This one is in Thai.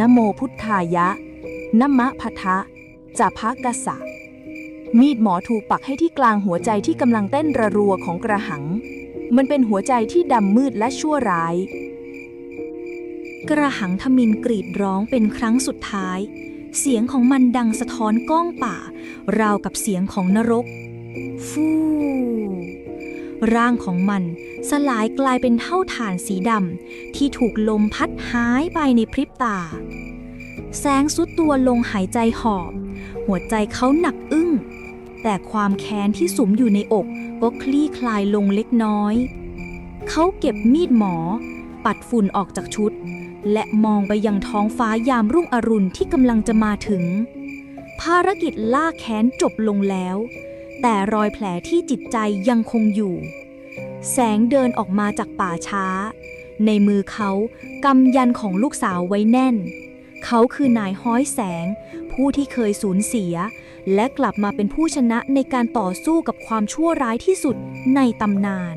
นโมพุทธายะนมะพะทะจะพะกะสะมีดหมอถูกปักให้ที่กลางหัวใจที่กำลังเต้นระรัวของกระหัง มันเป็นหัวใจที่ดำมืดและชั่วร้าย กระหังทมินกรีดร้องเป็นครั้งสุดท้าย เสียงของมันดังสะท้อนก้องป่า ราวกับเสียงของนรก ฟู ร่างของมันสลายกลายเป็นเท่าฐานสีดำที่ถูกลมพัดหายไปในพริบตา แสงสุดตัวลงหายใจหอบ หัวใจเขาหนักอึ้ง แต่ความแค้นที่สุมอยู่ในอกก็คลี่คลายลงเล็กน้อย เขาเก็บมีดหมอ ปัดฝุ่นออกจากชุด และมองไปยังท้องฟ้ายามรุ่งอรุณที่กำลังจะมาถึง ภารกิจล่าแค้นจบลงแล้ว แต่รอยแผลที่จิตใจยังคงอยู่ แสงเดินออกมาจากป่าช้า ในมือเขากำยันของลูกสาวไว้แน่น เขาคือนายห้อยแสง ผู้ที่เคยสูญเสีย และกลับมาเป็นผู้ชนะในการต่อสู้กับความชั่วร้ายที่สุดในตำนาน